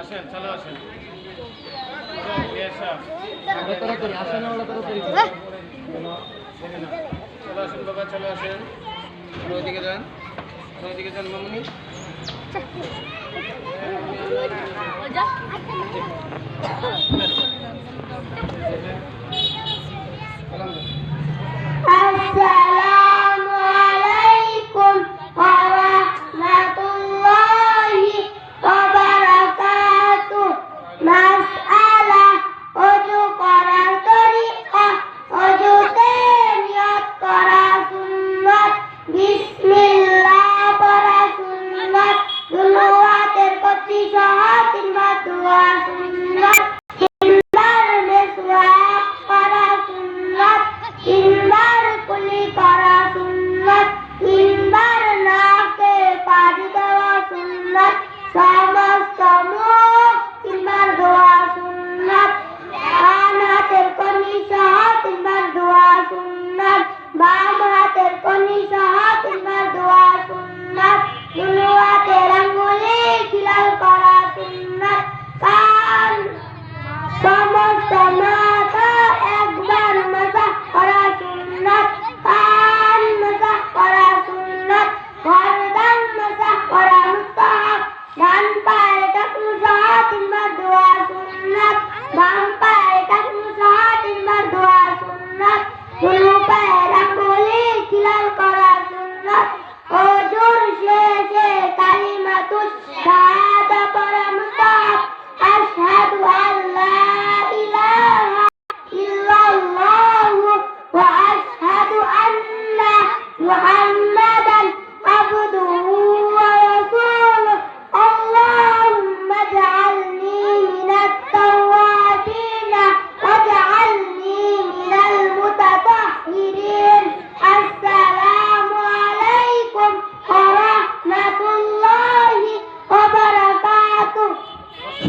আসেন চলো আসেন। চলো আসেন বাবা চলো আসেন। ওইদিকে যান। ওইদিকে যান মামনি। আচ্ছা। Dulu atir kotsi sahatin batu asunat